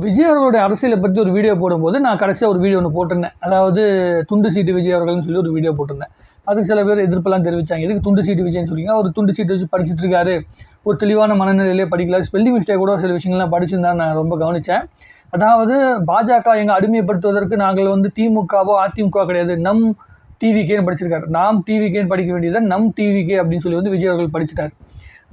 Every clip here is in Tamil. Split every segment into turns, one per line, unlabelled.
விஜய் அவர்களுடைய அரசியலை பற்றி ஒரு வீடியோ போடும்போது நான் கடைசியாக ஒரு வீடியோ ஒன்று போட்டிருந்தேன். அதாவது துண்டு சீட்டு விஜய் அவர்கள்னு சொல்லி ஒரு வீடியோ போட்டிருந்தேன். அதுக்கு சில பேர் எதிர்ப்பெல்லாம் தெரிவித்தாங்க எதுக்கு துண்டு சீட்டு விஜய்னு சொல்லிங்க அவர் துண்டு சீட்டு வச்சு படிச்சுட்டு இருக்காரு ஒரு தெளிவான மனநிலையிலே படிக்கல. ஸ்பெல்லிங் மிஸ்டேக் கூட சில விஷயங்கள்லாம் படிச்சிருந்தா நான் ரொம்ப கவனித்தேன் அதாவது பாஜக எங்கள் அடிமைப்படுத்துவதற்கு நாங்கள் வந்து திமுகவோ அதிமுக கிடையாது. நம் டிவிகேன்னு படிச்சிருக்காரு. நாம் டிவிகேன்னு படிக்க வேண்டியதை நம் டிவிகே அப்படின்னு சொல்லி வந்து விஜய் அவர்கள் படிச்சிட்டார்.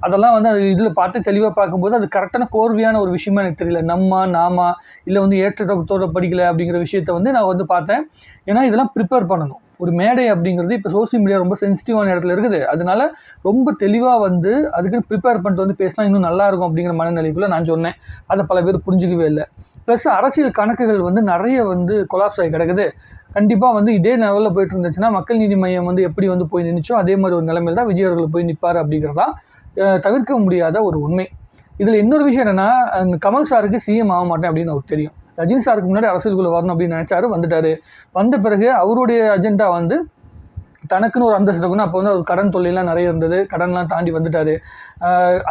அதெல்லாம் வந்து அது இதில் பார்த்து தெளிவாக பார்க்கும்போது அது கரெக்டான கோர்வையான ஒரு விஷயமா எனக்கு தெரியல. நம்மா நாமா இல்லை வந்து ஏற்றத்தோட படிக்கலை அப்படிங்கிற விஷயத்த வந்து நான் வந்து பார்த்தேன். ஏன்னா இதெல்லாம் ப்ரிப்பேர் பண்ணணும். ஒரு மேடை அப்படிங்கிறது இப்போ சோஷியல் மீடியா ரொம்ப சென்சிட்டிவான இடத்துல இருக்குது. அதனால ரொம்ப தெளிவாக வந்து அதுக்கு ப்ரிப்பேர் பண்ணிட்டு வந்து பேசினா இன்னும் நல்லா இருக்கும் அப்படிங்கிற மனநிலைக்குள்ளே நான் சொன்னேன். அதை பல பேர் புரிஞ்சுக்கவே இல்லை. ப்ளஸ் அரசியல் கணக்குகள் வந்து நிறைய வந்து கொலாப்ஸ் ஆகி கிடக்குது. கண்டிப்பாக வந்து இதே லெவலில் போயிட்டு இருந்துச்சுன்னா மக்கள் நீதி மையம் வந்து எப்படி வந்து போய் நின்றுச்சோ அதே மாதிரி ஒரு நிலைமையில் தான் விஜய் அவர்கள் போய் நிற்பார் அப்படிங்கிறதா தவிர்க்க முடியாத ஒரு உண்மை. இதில் இன்னொரு விஷயம் என்னென்னா கமல் சாருக்கு சிஎம் ஆக மாட்டேன் அப்படின்னு அவருக்கு தெரியும். ரஜினி சாருக்கு முன்னாடி அரசியலுக்குள்ளே வரணும் அப்படின்னு நினச்சாரு வந்துட்டார். வந்த பிறகு அவருடைய அஜெண்டா வந்து தனக்குன்னு ஒரு அந்தஸ்து இருக்கணும் அப்போ வந்து அவர் கடன் தொல்லையெல்லாம் நிறைய இருந்தது. கடன்லாம் தாண்டி வந்துட்டார்.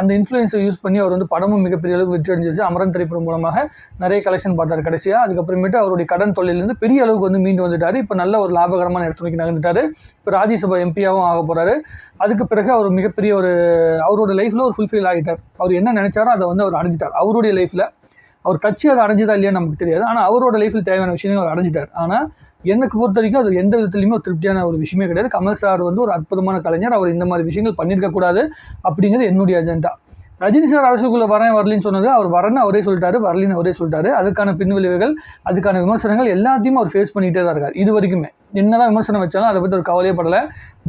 அந்த இன்ஃப்ளூயன்ஸை யூஸ் பண்ணி அவர் வந்து படமும் மிகப்பெரிய அளவுக்கு வெற்றி அடைஞ்சிச்சு அமரன் திரைப்படம் மூலமாக நிறைய கலெக்ஷன் பார்த்தார் கடைசியாக அதுக்கப்புறமேட்டு அவருடைய கடன் தொல்லையிலேருந்து பெரிய அளவுக்கு வந்து மீண்டு வந்துட்டார். இப்போ நல்ல ஒரு லாபகரமான இடத்துக்கு நோக்கி நகர்ந்துட்டார். இப்போ ராஜ்யசபா எம்பியாகவும் ஆக போகிறாரு அதுக்கு பிறகு அவர் மிகப்பெரிய ஒரு அவரோட லைஃப்பில் ஒரு ஃபுல்ஃபில் ஆகிட்டார். அவர் என்ன நினைச்சாரோ அதை வந்து அவர் அடைஞ்சிட்டார். அவருடைய லைஃப்பில் அவர் கட்சி அதை அடைஞ்சதா இல்லையா நமக்கு தெரியாது. ஆனால் அவரோட லைஃப்பில் தேவையான விஷயங்கள் அவர் அடைஞ்சிட்டார். ஆனால் எனக்கு பொறுத்த வரைக்கும் அது எந்த விதத்துலையுமே ஒரு திருப்தியான ஒரு விஷயமே கிடையாது. கமல் சார் வந்து ஒரு அற்புதமான கலைஞர். அவர் இந்த மாதிரி விஷயங்கள் பண்ணியிருக்கக்கூடாது அப்படிங்கிறது என்னுடைய அஜெண்டா ரஜினி சார் அரசுக்குள்ளே வரேன் வரலின்னு சொன்னது அவர் வரேன்னு அவரே சொல்லிட்டாரு வரலின்னு அவரே சொல்லிட்டாரு. அதுக்கான பின்விளைவுகள் அதுக்கான விமர்சனங்கள் எல்லாத்தையும் அவர் ஃபேஸ் பண்ணிகிட்டே தான் இருக்கார் இது வரைக்குமே. என்னதான் விமர்சனம் வச்சாலும் அதை பற்றி ஒரு கவலையே படலை.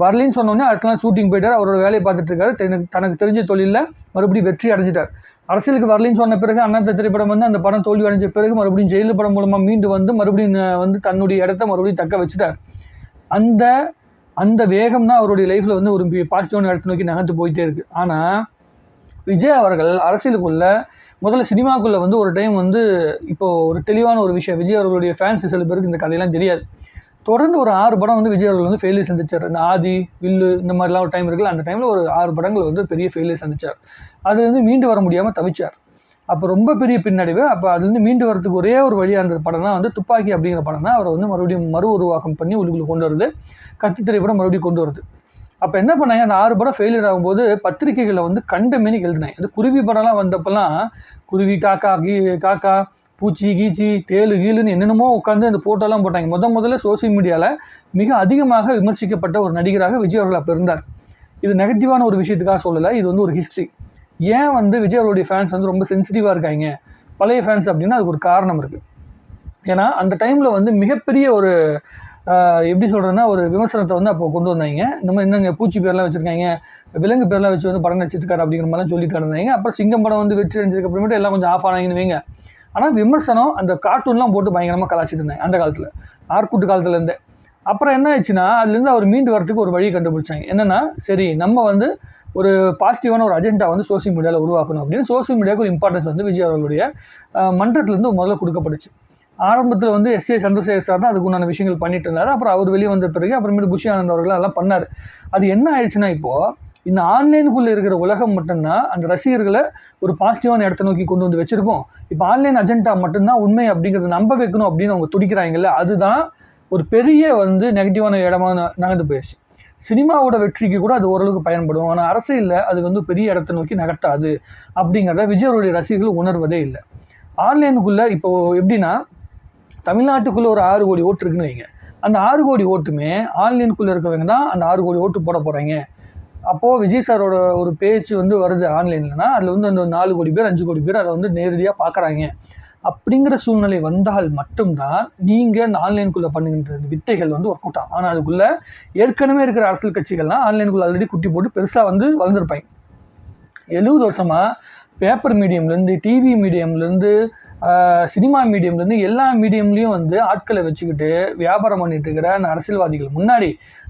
வரலின்னு சொன்னோடனே அடுத்த நாள் ஷூட்டிங் போயிட்டார். அவரோட வேலையை பார்த்துட்டு இருக்காரு. தனக்கு தெரிஞ்ச தொழிலில் மறுபடியும் வெற்றி அடைஞ்சிட்டார். அரசியலுக்கு வரலின்னு சொன்ன பிறகு அண்ணாத்த திரைப்படம் வந்து அந்த படம் தோல்வி அடைஞ்ச பிறகு மறுபடியும் ஜெயிலு படம் மூலமாக மீண்டு வந்து மறுபடியும் வந்து தன்னுடைய இடத்த மறுபடியும் தக்க வச்சுட்டார். அந்த அந்த வேகம் தான் அவருடைய லைஃப்பில் வந்து ஒரு பாசிட்டிவான இடத்த நோக்கி நகர்ந்து போயிட்டே இருக்குது ஆனால் விஜய் அவர்கள் அரசியலுக்குள்ள முதல்ல சினிமாக்குள்ளே வந்து ஒரு டைம் வந்து இப்போது ஒரு தெளிவான ஒரு விஷயம். விஜய் அவர்களுடைய ஃபேன்ஸ் சில பேருக்கு இந்த கதையெல்லாம் தெரியாது. தொடர்ந்து ஒரு ஆறு படம் வந்து விஜய் அவர்கள் வந்து ஃபெயிலியர் சந்திச்சார். இந்த ஆதி வில்லு இந்த மாதிரிலாம் ஒரு டைம் இருக்குல்ல அந்த டைமில் ஒரு ஆறு படங்கள் வந்து பெரிய ஃபெயிலியர் சந்திச்சார். அதுலேருந்து மீண்டு வர முடியாமல் தவிச்சார். அப்போ ரொம்ப பெரிய பின்னடைவு. அப்போ அதுலேருந்து மீண்டு வரதுக்கு ஒரே ஒரு வழியாக இருந்த படம் தான் வந்து துப்பாக்கி அப்படிங்கிற படம் தான். அவரை வந்து மறுபடியும் மறு உருவாக்கம் பண்ணி உள்ளுக்குள்ளே கொண்டு வருது. கத்தி திரைப்படம் மறுபடியும் கொண்டு வருது. அப்போ என்ன பண்ணாங்க? அந்த ஆறு படம் ஃபெயிலியர் ஆகும்போது பத்திரிகைகளை வந்து கண்ட எழுதினேன் எழுதினாங்க. குருவி படம்லாம் வந்தப்பெல்லாம் குருவி காக்கா கீ காக்கா பூச்சி கீச்சி தேலு கீழுன்னு என்னென்னமோ உட்காந்து அந்த போட்டோலாம் போட்டாங்க. முத முதல்ல சோஷியல் மீடியாவில் மிக அதிகமாக விமர்சிக்கப்பட்ட ஒரு நடிகராக விஜய் அவர்கள் அப்போ இருந்தார். இது நெகட்டிவான ஒரு விஷயத்துக்காக சொல்லலை இது வந்து ஒரு ஹிஸ்ட்ரி ஏன் வந்து விஜய் அவருடைய ஃபேன்ஸ் வந்து ரொம்ப சென்சிட்டிவாக இருக்காங்க? பழைய ஃபேன்ஸ் அப்படின்னா அதுக்கு ஒரு காரணம் இருக்குது ஏன்னா அந்த டைமில் வந்து மிகப்பெரிய ஒரு எப்படி சொல்கிறேன்னா ஒரு விமர்சனத்தை வந்து அப்போ கொண்டு வந்தாங்க. இந்த மாதிரி என்னங்க பூச்சி பேர்லாம் வச்சுருக்காங்க விலங்கு பேர்லாம் வச்சு வந்து படம் நடிச்சிருக்காரு அப்படிங்கிற மாதிரிலாம் சொல்லிட்டு இருந்தாங்க அப்புறம் சிங்கம் படம் வந்து வெற்றி அடைஞ்சதுக்கு அப்புறமேட்டு எல்லாம் கொஞ்சம் ஆஃப் ஆனாங்கன்னு வைங்க. ஆனால் விமர்சனம் அந்த கார்ட்டூன்லாம் போட்டு பயங்கரமாக கலாச்சிட்டு இருந்தாங்க அந்த காலத்தில். ஆர்குட்டு காலத்துலேருந்தே அப்புறம் என்ன ஆச்சுன்னா அதுலேருந்து அவர் மீண்டு வரத்துக்கு ஒரு வழி கண்டுபிடிச்சாங்க. என்னென்னா சரி நம்ம வந்து ஒரு பாசிட்டிவான ஒரு அஜெண்டா வந்து சோஷியல் மீடியாவில் உருவாக்கணும் அப்படின்னு சோஷியல் மீடியாவுக்கு ஒரு இம்பார்ட்டன்ஸ் வந்து விஜய் அவர்களுடைய மன்றத்துலேருந்து முதல்ல கொடுக்கப்பட்டுச்சு. ஆரம்பத்தில் வந்து எஸ்ஏ சந்திரசேகர் சார் தான் அதுக்குண்டான விஷயங்கள் பண்ணிட்டு இருந்தார். அப்புறம் அவர் வெளியே வந்த பிறகு அப்புறமேட்டு புஷி ஆனந்த் அவர்கள் அதெல்லாம் பண்ணார். அது என்ன ஆயிடுச்சுன்னா இப்போது இந்த ஆன்லைனுக்குள்ளே இருக்கிற உலகம் மட்டும்தான் அந்த ரசிகர்களை ஒரு பாசிட்டிவான இடத்த நோக்கி கொண்டு வந்து வச்சுருக்கோம். இப்போ ஆன்லைன் அஜெண்டா மட்டும்தான் உண்மை அப்படிங்கிறத நம்ப வைக்கணும் அப்படின்னு அவங்க துடிக்கிறாங்கல்ல அதுதான் ஒரு பெரிய வந்து நெகட்டிவான இடமா நகர்ந்து போயிடுச்சு சினிமாவோட வெற்றிக்கு கூட அது ஓரளவுக்கு பயன்படும். ஆனால் அரசியலில் அது வந்து பெரிய இடத்தை நோக்கி நகர்த்தாது அப்படிங்கிறத விஜய் அவருடைய ரசிகர்கள் உணர்வதே இல்லை. ஆன்லைனுக்குள்ளே இப்போது எப்படின்னா தமிழ்நாட்டுக்குள்ளே ஒரு ஆறு கோடி ஓட்டு இருக்குன்னு வைங்க. அந்த ஆறு கோடி ஓட்டுமே ஆன்லைனுக்குள்ளே இருக்கவங்க தான் அந்த ஆறு கோடி ஓட்டு போட போகிறாங்க அப்போது விஜய் சாரோட ஒரு பேச்சு வந்து வருது ஆன்லைன்லனா அதில் வந்து அந்த நாலு கோடி பேர் அஞ்சு கோடி பேர் அதை வந்து நேரடியாக பார்க்குறாங்க அப்படிங்கிற சூழ்நிலை வந்தால் மட்டும்தான் நீங்கள் அந்த ஆன்லைனுக்குள்ளே பண்ணுகின்ற வித்தைகள் வந்து ஒர்க் அவுட் ஆகும். ஆனால் அதுக்குள்ளே ஏற்கனவே இருக்கிற அரசியல் கட்சிகள்லாம் ஆன்லைனுக்குள்ளே ஆல்ரெடி குட்டி போட்டு பெருசாக வந்து வளர்ந்துருப்பாங்க. எழுபது வருஷமாக பேப்பர் மீடியம்லேருந்து டிவி மீடியம்லேருந்து சினிமா மீடியம்லேருந்து எல்லா மீடியம்லேயும் வந்து ஆட்களை வச்சுக்கிட்டு வியாபாரம் பண்ணிட்டு இருக்கிற அந்த அரசியல்வாதிகள். முன்னாடி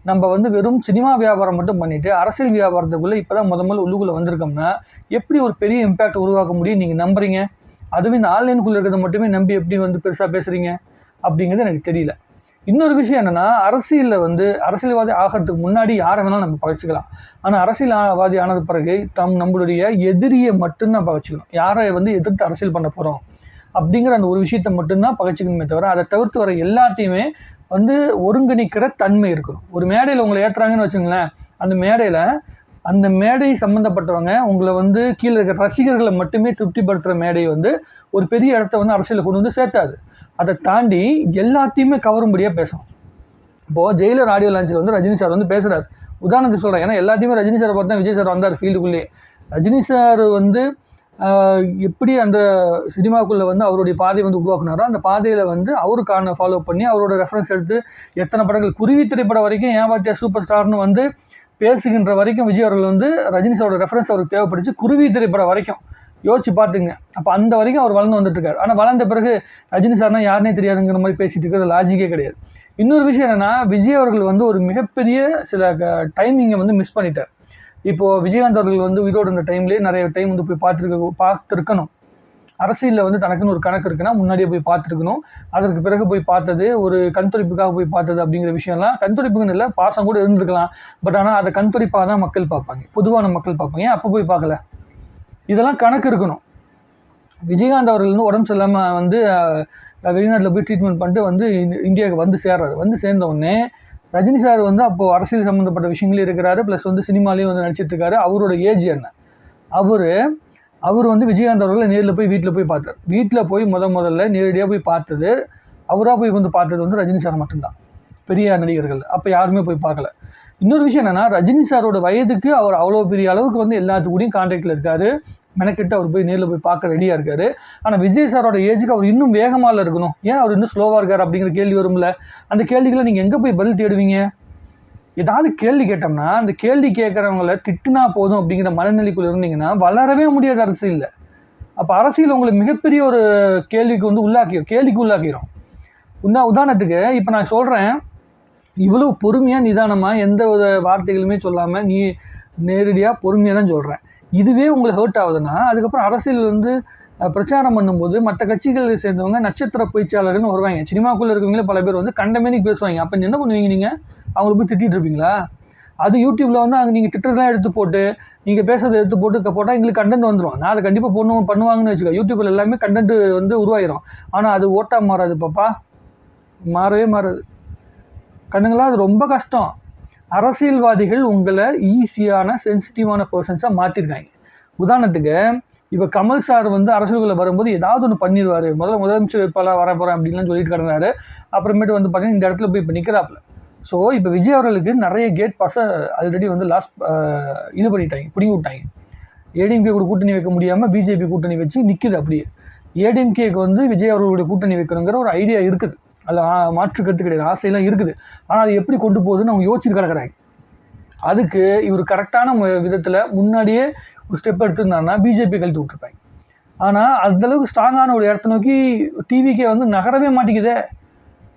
நம்ம வந்து வெறும் சினிமா வியாபாரம் மட்டும் பண்ணிட்டு அரசியல் வியாபாரத்துக்குள்ளே இப்போ தான் முத முதல்ல உள்ளுக்குள்ளே வந்திருக்கோம்னா எப்படி ஒரு பெரிய இம்பேக்ட் உருவாக்க முடியும் நீங்கள் நம்புறீங்க? அதுவும் இந்த ஆன்லைனுக்குள்ளே இருக்கிறத மட்டுமே நம்பி எப்படி வந்து பெருசாக பேசுகிறீங்க அப்படிங்கிறது எனக்கு தெரியல. இன்னொரு விஷயம் என்னென்னா அரசியலில் வந்து அரசியல்வாதி ஆகிறதுக்கு முன்னாடி யாரை வேணாலும் நம்ம பகைச்சிக்கலாம். ஆனால் அரசியல்வாதி ஆனது பிறகு தம் நம்மளுடைய எதிரியை மட்டும்தான் பகைச்சிக்கணும். யாரை வந்து எதிர்த்து அரசியல் பண்ண போகிறோம் அப்படிங்கிற அந்த ஒரு விஷயத்தை மட்டும்தான் பகச்சிக்கணுமே தவிர அதை தவிர்த்து வர எல்லாத்தையுமே வந்து ஒருங்கிணைக்கிற தன்மை இருக்கணும். ஒரு மேடையில் உங்களை ஏற்றுறாங்கன்னு வச்சுங்களேன் அந்த மேடையில் அந்த மேடை சம்மந்தப்பட்டவங்க உங்களை வந்து கீழே இருக்கிற ரசிகர்களை மட்டுமே திருப்திப்படுத்துகிற மேடை வந்து ஒரு பெரிய இடத்த வந்து அரசியலில் கொண்டு வந்து சேர்த்தாது. அதை தாண்டி எல்லாத்தையுமே கவரும்படியாக பேசணும். இப்போது ஜெயிலர் ஆடியோ லான்ச்சில் வந்து ரஜினி சார் வந்து பேசுகிறார் உதாரணத்துக்கு சொல்கிறேன் ஏன்னா எல்லாத்தையுமே ரஜினி சாரை பார்த்து தான் விஜய் சார் வந்தார் ஃபீல்டுக்குள்ளேயே ரஜினி சார் வந்து எப்படி அந்த சினிமாக்குள்ளே வந்து அவருடைய பாதையை வந்து உருவாக்குனாரோ அந்த பாதையில் வந்து அவருக்கான ஃபாலோ பண்ணி அவரோட ரெஃபரன்ஸ் எடுத்து எத்தனை படங்கள் குருவி திரைப்படம் வரைக்கும் ஏன் பார்த்தியா சூப்பர் ஸ்டார்னு வந்து பேசுகின்ற வரைக்கும் விஜய் அவர்கள் வந்து ரஜினி சாரோட ரெஃபரன்ஸ் அவருக்கு தேவைப்படுச்சு குருவி திரைப்படம் வரைக்கும். யோசிச்சு பார்த்துங்க அப்போ அந்த வரைக்கும் அவர் வளர்ந்து வந்துட்டுருக்கார். ஆனால் வளர்ந்த பிறகு ரஜினி சார்னா யாருனே தெரியாதுங்கிற மாதிரி பேசிட்டு இருக்கிறது லாஜிக்கே கிடையாது. இன்னொரு விஷயம் என்னென்னா விஜய் அவர்கள் வந்து ஒரு மிகப்பெரிய சில டைமிங்கை வந்து மிஸ் பண்ணிட்டார். இப்போது விஜயகாந்த் அவர்கள் வந்து உயிரோடு இருந்த டைம்லேயே நிறைய டைம் வந்து போய் பார்த்துருக்க பார்த்துருக்கணும். அரசியலில் வந்து தனக்குன்னு ஒரு கணக்கு இருக்குன்னா முன்னாடியே போய் பார்த்துருக்கணும். அதற்கு பிறகு போய் பார்த்தது ஒரு கண்துடைப்புக்காக போய் பார்த்தது அப்படிங்கிற விஷயம்லாம் கண்துடைப்புக்குன்னு இல்லை பாசம் கூட இருந்திருக்கலாம். பட் ஆனால் அதை கண்துடைப்பாக தான் மக்கள் பார்ப்பாங்க. பொதுவான மக்கள் பார்ப்பாங்க. ஏன் அப்போ போய் பார்க்கல? இதெல்லாம் கணக்கு இருக்கணும். விஜயகாந்த் அவர்கள் வந்து உடம்பு சரியில்லாமல் வந்து வெளிநாட்டில் போய் ட்ரீட்மெண்ட் பண்ணிட்டு வந்து இந்தியாவுக்கு வந்து சேர்றாரு. வந்து சேர்ந்த உடனே ரஜினி சார் வந்து அப்போது அரசியல் சம்மந்தப்பட்ட விஷயங்களும் இருக்கிறாரு. ப்ளஸ் வந்து சினிமாலேயும் வந்து நடிச்சிட்ருக்காரு அவரோட ஏஜ் என்ன? அவர் அவர் வந்து விஜயகாந்த் அவர்களை நேரில் போய் வீட்டில் போய் பார்த்தார். வீட்டில் போய் முத முதல்ல நேரடியாக போய் பார்த்தது அவராக போய் வந்து பார்த்தது வந்து ரஜினி சார் மட்டும்தான். பெரிய நடிகர்கள். அப்போ யாருமே போய் பார்க்கல. இன்னொரு விஷயம் என்னன்னா ரஜினி சாரோட வயதுக்கு அவர் அவ்வளோ பெரிய அளவுக்கு வந்து எல்லாத்துக்கூடயும் கான்டாக்டில் இருக்கார். மெனக்கிட்டு அவர் போய் நேரில் போய் பார்க்க ரெடியாக இருக்காரு. ஆனால் விஜய் சாரோட ஏஜுக்கு அவர் இன்னும் வேகமாக இருக்கணும். ஏன் அவர் இன்னும் ஸ்லோவாக இருக்கார் அப்படிங்கிற கேள்வி வரும்ல. அந்த கேள்விகளை நீங்கள் எங்கே போய் பதில் தேடுவீங்க? ஏதாவது கேள்வி கேட்டோம்னா அந்த கேள்வி கேட்குறவங்கள திட்டுனா போதும் அப்படிங்கிற மனநிலைக்குள்ள இருந்தீங்கன்னா வளரவே முடியாது அரசியலில். அப்போ அரசியல் உங்களை மிகப்பெரிய ஒரு கேள்விக்கு வந்து உள்ளாக்கி கேள்விக்கு உள்ளாக்கிறோம் உண்டா உதாரணத்துக்கு இப்போ நான் சொல்கிறேன் இவ்வளோ பொறுமையாக நிதானமாக எந்த ஒரு வார்த்தைகளுமே சொல்லாமல் நீ நேரடியாக பொறுமையாக தான் சொல்கிறேன் இதுவே உங்களுக்கு ஹர்ட் ஆகுதுன்னா அதுக்கப்புறம் அரசியல் வந்து பிரச்சாரம் பண்ணும்போது மற்ற கட்சிகளை சேர்ந்தவங்க நட்சத்திர பேச்சாளர்கள்னு வருவாங்க. சினிமாக்குள்ளே இருக்கவங்களே பல பேர் வந்து கண்டமேனிக்கு பேசுவாங்க. அப்போ என்ன பண்ணுவீங்க நீங்கள் அவங்கள போய் திட்டிகிட்டு இருப்பீங்களா? அது யூடியூப்பில் வந்து அங்கே நீங்கள் திட்டுறதெல்லாம் எடுத்து போட்டு நீங்கள் பேசுறதை எடுத்து போட்டு போட்டால் எங்களுக்கு கண்டென்ட் வந்துடும் நான் அதை கண்டிப்பாக பண்ணுவோம் பண்ணுவாங்கன்னு வச்சுக்கோ. யூடியூப்பில் எல்லாமே கண்டென்ட் வந்து உருவாயிரும். ஆனால் அது ஓட்டாக மாறாது பாப்பா. மாறவே மாறாது. கண்ணுங்களா அது ரொம்ப கஷ்டம். அரசியல்வாதிகள் உங்களை ஈஸியான சென்சிட்டிவான பர்சன்ஸாக மாற்றிருக்காங்க உதாரணத்துக்கு இப்போ கமல் சார் வந்து அரசியலுக்குள்ள வரும்போது ஏதாவது ஒன்று பண்ணிடுவார் முதல்ல முதலமைச்சர் வேட்பாளர் வர போகிறேன் அப்படின்லாம் சொல்லிட்டு கிடந்தாரு. அப்புறமேட்டு வந்து பார்த்தீங்கன்னா இந்த இடத்துல போய் இப்போ நிற்கிறாப்புல ஸோ இப்போ விஜய் அவர்களுக்கு நிறைய கேட் பாஸை ஆல்ரெடி வந்து லாஸ்ட் இது பண்ணிட்டாங்க பிடிங்கி விட்டாங்க ஏடிஎம்கே கூட கூட்டணி வைக்க முடியாமல் பிஜேபி கூட்டணி வச்சு நிற்குது அப்படியே. ஏடிஎம்கேக்கு வந்து விஜய் அவர்களுடைய கூட்டணி வைக்கணுங்கிற ஒரு ஐடியா இருக்குது. அதில் மாற்று கருத்து கிடையாது ஆசையெல்லாம் இருக்குது. ஆனால் அது எப்படி கொண்டு போகுதுன்னு அவங்க யோசிச்சு கிடக்கிறாங்க. அதுக்கு இவர் கரெக்டான விதத்தில் முன்னாடியே ஒரு ஸ்டெப் எடுத்திருந்தாருன்னா பிஜேபி கழட்டி விட்டுருப்பாங்க. ஆனால் அந்தளவுக்கு ஸ்ட்ராங்கான ஒரு இடத்த நோக்கி டிவிக்கே வந்து நகரவே மாட்டேங்குதே.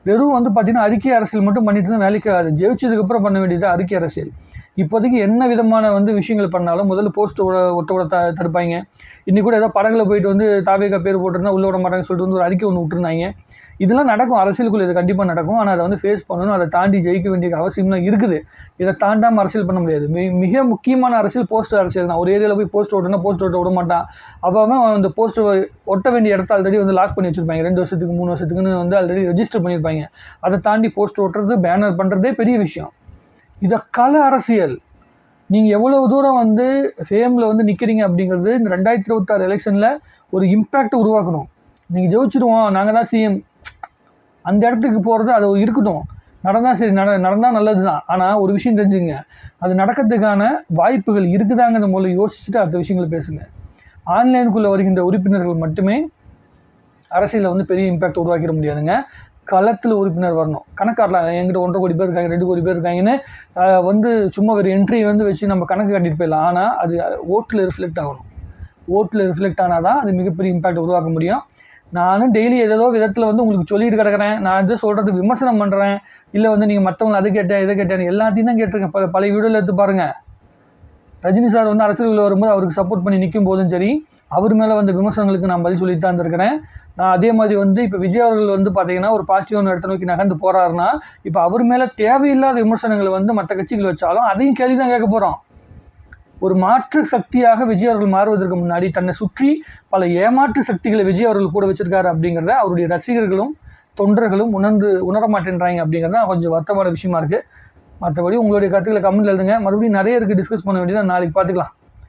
வெறும் வந்து பார்த்தீங்கன்னா அறிக்கை அரசியல் மட்டும் பண்ணிட்டு இருந்தால் வேலைக்கு ஆகாது. ஜெயிச்சதுக்கப்புறம் பண்ண வேண்டியது அறிக்கை அரசியல். இப்போதைக்கு என்ன விதமான வந்து விஷயங்கள் பண்ணாலும் முதல்ல போஸ்ட் ஒட்ட விட த தடுப்பாங்க. இன்னைக்கு கூட ஏதோ படங்களை போயிட்டு வந்து தாவேக்கா பேர் போட்டிருந்தா உள்ள விட மாட்டாங்கன்னு சொல்லிட்டு வந்து ஒரு அறிக்கை ஒன்று விட்டுருந்தாங்க. இதெல்லாம் நடக்கும். அரசியலுக்குள்ள இது கண்டிப்பாக நடக்கும். ஆனால் அதை வந்து ஃபேஸ் பண்ணணும். அதை தாண்டி ஜெயிக்க வேண்டிய அவசியம்லாம் இருக்குது. இதை தாண்டாமல் அரசியல் பண்ண முடியாது. மி- மிக முக்கியமான அரசியல் போஸ்ட் அரசியல் தான். ஒரு ஏரியாவில் போய் போஸ்ட் ஓட்டுனா போஸ்ட் ஓட்ட விட மாட்டான் அவன் அவன் அந்த போஸ்ட் ஒட்ட வேண்டிய இடத்த ஆல்ரெடி வந்து லாக் பண்ணி வச்சிருப்பாங்க. ரெண்டு வருஷத்துக்கு மூணு வருஷத்துக்குன்னு வந்து ஆல்ரெடி ரெஜிஸ்டர் பண்ணியிருப்பாங்க அதை தாண்டி போஸ்ட் ஓட்டுறது பேனர் பண்ணுறதே பெரிய விஷயம். இதை கல அரசியல். நீங்கள் எவ்வளோ தூரம் வந்து ஃபேமில் வந்து நிற்கிறீங்க அப்படிங்கிறது இந்த ரெண்டாயிரத்தி இருபத்தாறு எலெக்ஷனில் ஒரு இம்பேக்ட் உருவாக்கணும். நீங்கள் ஜெயிச்சிருவோம் நாங்கள் தான் சிஎம். அந்த இடத்துக்கு போகிறது அது இருக்கட்டும். நடந்தால் சரி நட நடந்தால் நல்லது தான் ஆனால் ஒரு விஷயம் தெரிஞ்சுங்க அது நடக்கிறதுக்கான வாய்ப்புகள் இருக்குதாங்கிற முதல்ல யோசிச்சுட்டு அடுத்த விஷயங்களை பேசுங்க. ஆன்லைனுக்குள்ளே வருகின்ற உறுப்பினர்கள் மட்டுமே அரசியலில் வந்து பெரிய இம்பேக்ட் உருவாக்கிட முடியாதுங்க. களத்தில் உறுப்பினர் வரணும். கணக்காடலாம் எங்கிட்ட ஒன்றரை கோடி பேர் இருக்காங்க ரெண்டு கோடி பேர் இருக்காங்கன்னு வந்து சும்மா ஒரு என்ட்ரி வந்து வச்சு நம்ம கணக்கு கட்டிட்டு போயிடலாம். ஆனால் அது ஓட்டில் ரிஃப்ளெக்ட் ஆகணும். ஓட்டில் ரிஃப்ளெக்ட் ஆனால் தான் அது மிகப்பெரிய இம்பேக்ட் உருவாக்க முடியும். நானும் டெய்லி ஏதோ விதத்தில் வந்து உங்களுக்கு சொல்லிட்டு கிடக்கிறேன். நான் வந்து சொல்கிறது விமர்சனம் பண்ணுறேன் இல்லை வந்து நீங்கள் மற்றவங்களை அது கேட்டேன் இதை கேட்டேன் எல்லாத்தையும் தான் கேட்டிருக்கேன். பல பழைய வீடியோவில் எடுத்து பாருங்கள் ரஜினி சார் வந்து அரசியலில் வரும்போது அவருக்கு சப்போர்ட் பண்ணி நிற்கும் போதும் சரி அவர் மேலே வந்த விமர்சனங்களுக்கு நான் பதில் சொல்லிட்டு தான் இருந்திருக்கிறேன். நான் அதே மாதிரி வந்து இப்போ விஜய் அவர்கள் வந்து பார்த்தீங்கன்னா ஒரு பாசிட்டிவான இடத்த நோக்கி நகர்ந்து போகிறாருன்னா இப்போ அவர் மேலே தேவையில்லாத விமர்சனங்களை வந்து மற்ற கட்சிகள் வச்சாலும் அதையும் கேள்வி தான் கேட்க போகிறோம் ஒரு மாற்று சக்தியாக விஜய் அவர்கள் மாறுவதற்கு முன்னாடி தன்னை சுற்றி பல ஏமாற்று சக்திகளை விஜய் அவர்கள் கூட வச்சிருக்காரு அப்படிங்கிறத அவருடைய ரசிகர்களும் தொண்டர்களும் உணர்ந்து உணர மாட்டேன்றாங்க அப்படிங்கிறது தான் கொஞ்சம் வருத்தமான விஷயமா இருக்குது மற்றபடி உங்களுடைய கருத்துக்களை கமெண்ட் எழுதுங்க. மறுபடியும் நிறைய இருக்குது டிஸ்கஸ் பண்ண வேண்டியது நாளைக்கு பார்த்துக்கலாம்.